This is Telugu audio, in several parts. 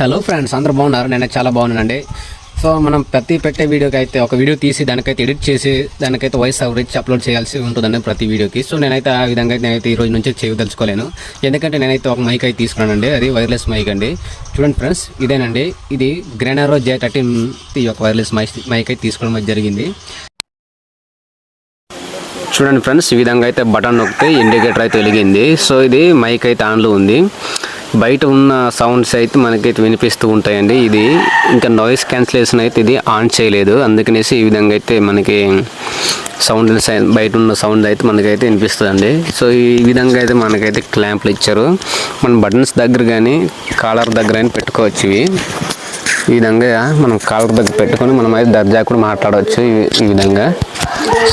హలో ఫ్రెండ్స్ అందరూ బాగున్నారు? నేను చాలా బాగున్నానండి. సో మనం ప్రతి పెట్టే వీడియోకి అయితే ఒక వీడియో తీసి దానికైతే ఎడిట్ చేసి దానికైతే వాయిస్ రిచ్ అప్లోడ్ చేయాల్సి ఉంటుందండి ప్రతి వీడియోకి. సో నేనైతే ఆ విధంగా అయితే నేనైతే ఈ రోజు నుంచి చేయదలుచుకోలేను. ఎందుకంటే నేనైతే ఒక మైక్ అయితే తీసుకున్నానండి. అది వైర్లెస్ మైక్ అండి. చూడండి ఫ్రెండ్స్ ఇదేనండి. ఇది గ్రెనారో జే థర్టీన్ ఈ యొక్క వైర్లెస్ మైక్ మైక్ అయితే తీసుకోవడం జరిగింది. చూడండి ఫ్రెండ్స్ ఈ విధంగా అయితే బటన్ నొక్కితే ఇండికేటర్ అయితే వెలిగింది. సో ఇది మైక్ అయితే ఆన్లో ఉంది. బయట ఉన్న సౌండ్స్ అయితే మనకైతే వినిపిస్తూ ఉంటాయండి. ఇది ఇంకా నాయిస్ క్యాన్సిలేషన్ అయితే ఇది ఆన్ చేయలేదు. అందుకనేసి ఈ విధంగా అయితే మనకి సౌండ్ బయట ఉన్న సౌండ్ అయితే మనకైతే వినిపిస్తుందండి. సో ఈ విధంగా అయితే మనకైతే క్లాంప్లు ఇచ్చారు. మన బటన్స్ దగ్గర కానీ కాలర్ దగ్గర కానీ పెట్టుకోవచ్చు ఇవి. ఈ విధంగా మనం కాలర్ దగ్గర పెట్టుకొని మనం అయితే దర్జా కూడా మాట్లాడవచ్చు ఈ- విధంగా.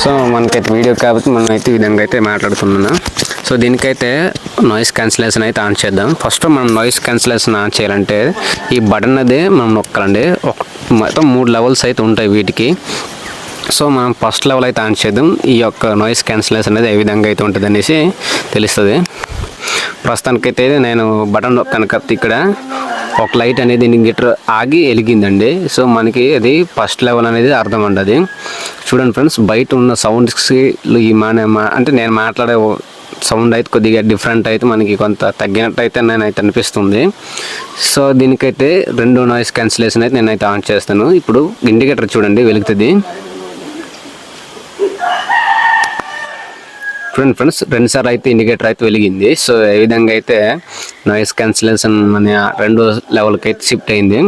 సో మనకైతే వీడియో కాబట్టి మనం అయితే ఈ విధంగా అయితే మాట్లాడుతున్నాను. సో దీనికైతే నాయిస్ క్యాన్సిలేషన్ అయితే ఆన్ చేద్దాం. ఫస్ట్ మనం నాయిస్ క్యాన్సిలేషన్ ఆన్ చేయాలంటే ఈ బటన్ అదే మనం నొక్కాలండి. ఒక మొత్తం మూడు లెవెల్స్ అయితే ఉంటాయి వీటికి. సో మనం ఫస్ట్ లెవెల్ అయితే ఆన్ చేద్దాం. ఈ యొక్క నాయిస్ క్యాన్సిలేషన్ అనేది ఏ విధంగా అయితే ఉంటుంది అనేసి తెలుస్తుంది. ప్రస్తుతానికైతే నేను బటన్ కనుక ఇక్కడ ఒక లైట్ అనేది గిటర్ ఆగి వెలిగిందండి. సో మనకి అది ఫస్ట్ లెవెల్ అనేది అర్థం ఉండదు. చూడండి ఫ్రెండ్స్ బయట ఉన్న సౌండ్స్కి ఈ మన మా- అంటే నేను మాట్లాడే సౌండ్ అయితే కొద్దిగా డిఫరెంట్ అయితే మనకి కొంత తగ్గినట్టు అయితే నేనైతే అనిపిస్తుంది. సో దీనికైతే రెండు నాయిస్ క్యాన్సిలేషన్ అయితే నేనైతే ఆన్ చేస్తాను. ఇప్పుడు ఇండికేటర్ చూడండి వెలుగుతుంది. చూడండి ఫ్రెండ్స్ రెండుసార్లు అయితే ఇండికేటర్ అయితే వెలిగింది. సో ఏ విధంగా అయితే నాయిస్ క్యాన్సిలేషన్ మన రెండు లెవెల్కి అయితే షిఫ్ట్ అయింది.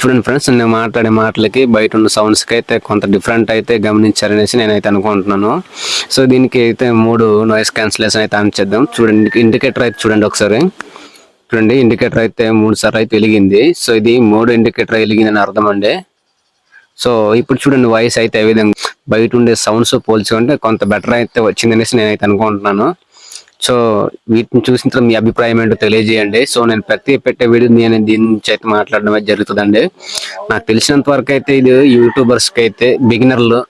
చూడండి ఫ్రెండ్స్ నేను మాట్లాడే మాటలకి బయట ఉన్న సౌండ్స్కి అయితే కొంత డిఫరెంట్ అయితే గమనించారనేసి నేనైతే అనుకుంటున్నాను. సో దీనికి అయితే మూడు నాయిస్ క్యాన్సిలేషన్ అయితే ఆన్ చేద్దాం. చూడండి ఇండికేటర్ అయితే చూడండి ఒకసారి. చూడండి ఇండికేటర్ అయితే మూడు సార్లు అయితే వెలిగింది. సో ఇది మూడు ఇండికేటర్ వెలిగిందని అర్థం అండి. సో ఇప్పుడు చూడండి వాయిస్ అయితే ఏ విధంగా బయట ఉండే సౌండ్స్ పోల్చుకుంటే కొంత బెటర్ అయితే వచ్చిందనేసి నేనైతే అనుకుంటున్నాను. సో వీటిని చూసిన తర్వాత మీ అభిప్రాయం ఏంటో తెలియజేయండి. సో నేను ప్రతి పెట్టే వీడియో నేను దీని నుంచి అయితే మాట్లాడడం అయితే జరుగుతుందండి. నాకు తెలిసినంత వరకు అయితే ఇది యూట్యూబర్స్కి అయితే బిగినర్లు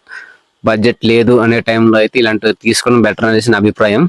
బడ్జెట్ లేదు అనే టైంలో అయితే ఇలాంటివి తీసుకోవడం బెటర్ అనేసి నా అభిప్రాయం.